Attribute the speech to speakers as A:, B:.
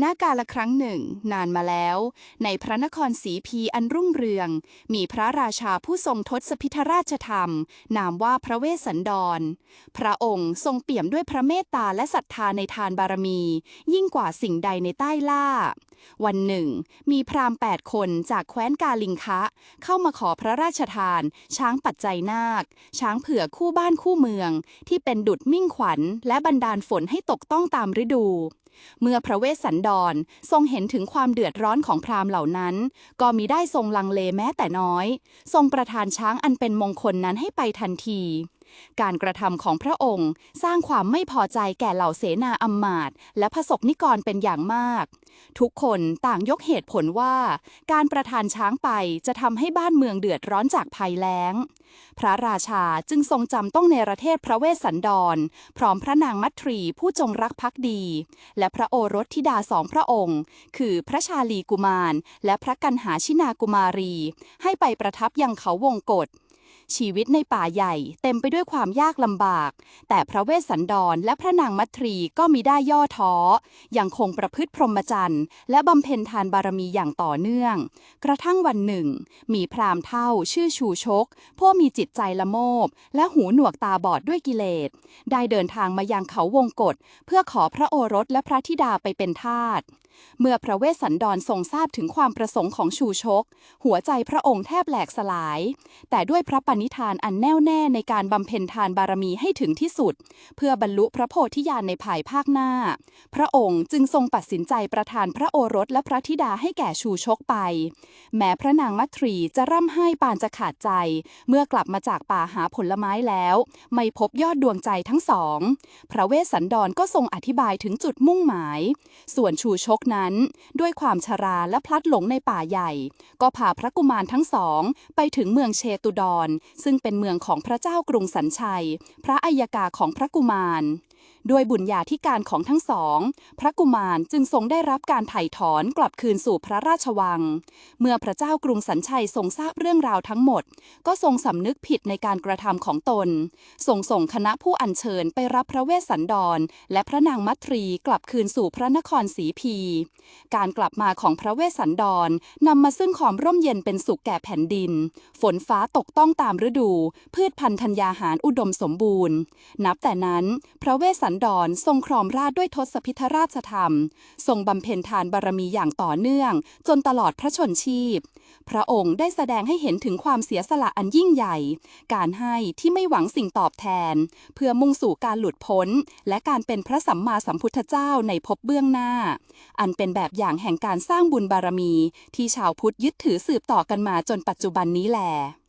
A: นากาละครั้งหนึ่ง นานมาแล้ว ในพระนครศรีพีอันรุ่งเรือง มีพระราชาผู้ทรงทศพิธราชธรรม นามว่าพระเวสสันดร พระองค์ทรงเปี่ยมด้วยพระเมตตาและศรัทธาในทานบารมี ยิ่งกว่าสิ่งใดในใต้ล่า วันหนึ่ง มีพราหมณ์แปดคนจากแคว้นกาลิงคะ เข้ามาขอพระราชทาน ช้างปัจจัยนาค ช้างเผือกคู่บ้านคู่เมือง ที่เป็นดุจมิ่งขวัญ และบันดาลฝนให้ตกต้องตามฤดู เมื่อพระเวสสันดรทรงเห็นถึงความเดือดร้อนของพราหมณ์เหล่านั้น ก็มิได้ทรงลังเลแม้แต่น้อย ทรงประทานช้างอันเป็นมงคลนั้นให้ไปทันทีการกระทำของพระองค์สร้างความไม่พอใจแก่เหล่าเสนาอำมาตย์และพระสกนิกรเป็นอย่างมาก ทุกคนต่างยกเหตุผลว่า การประทานช้างไปจะทำให้บ้านเมืองเดือดร้อนจากภัยแล้ง พระราชาจึงทรงจำต้องเนประเทศพระเวสสันดร พร้อมพระนางมัตรีผู้จงรักภักดี และพระโอรสธิดาสองพระองค์ คือพระชาลีกุมาร และพระกันหาชินากุมารี ให้ไปประทับยังเขาวงกฏ ชีวิตในป่าใหญ่เต็มไปด้วยความยากลำบาก แต่พระเวสสันดรและพระนางมัตรีก็มิได้ย่อท้อ ยังคงประพฤติพรหมจรรย์และบำเพ็ญทานบารมีอย่างต่อเนื่อง กระทั่งวันหนึ่ง มีพราหมณ์เท่าชื่อชูชก ผู้มีจิตใจละโมบ และหูหนวกตาบอดด้วยกิเลส ได้เดินทางมายังเขาวงกฏเพื่อขอพระโอรสและพระธิดาไปเป็นทาส เมื่อพระเวสสันดรทรงทราบถึงความประสงค์ของชูชก หัวใจพระองค์แทบแหลกสลาย แต่ด้วยพระปณิธานอันแน่วแน่ในการบำเพ็ญทานบารมีให้ถึงที่สุด เพื่อบรรลุพระโพธิญาณในภายภาคหน้า พระองค์จึงทรงตัดสินใจประทานพระโอรสและพระธิดาให้แก่ชูชกไป แม้พระนางมัตรีจะร่ำไห้ปานจะขาดใจ เมื่อกลับมาจากป่าหาผลไม้แล้ว ไม่พบยอดดวงใจทั้งสอง พระเวสสันดรก็ทรงอธิบายถึงจุดมุ่งหมาย ส่วนชูชกนั้น ด้วยความชราและพลัดหลงในป่าใหญ่ ก็พาพระกุมารทั้งสอง ไปถึงเมืองเชตุดร ซึ่งเป็นเมืองของพระเจ้ากรุงสันชัย พระอัยกาของพระกุมาร ด้วยบุญญาธิการของทั้งสอง พระกุมารจึงทรงได้รับการไถ่ถอนกลับคืนสู่พระราชวัง เมื่อพระเจ้ากรุงสันชัยทรงทราบเรื่องราวทั้งหมด ก็ทรงสำนึกผิดในการกระทำของตน ทรงส่งคณะผู้อัญเชิญไปรับพระเวสสันดร และพระนางมัตรีกลับคืนสู่พระนครศรีพี การกลับมาของพระเวสสันดรนำมาซึ่งความร่มเย็นเป็นสุขแก่แผ่นดิน ฝนฟ้าตกต้องตามฤดู พืชพันธุ์ธัญญาหารอุดมสมบูรณ์ นับแต่นั้น พระเวสสันดรทรงครองราชด้วยทศพิธราชธรรม ทรงบำเพ็ญทานบารมีอย่างต่อเนื่อง จนตลอดพระชนชีพ พระองค์ได้แสดงให้เห็นถึงความเสียสละอันยิ่งใหญ่ การให้ที่ไม่หวังสิ่งตอบแทน เพื่อมุ่งสู่การหลุดพ้น และการเป็นพระสัมมาสัมพุทธเจ้าในภพเบื้องหน้า อันเป็นแบบอย่างแห่งการสร้างบุญบารมี ที่ชาวพุทธยึดถือสืบต่อกันมาจนปัจจุบันนี้แล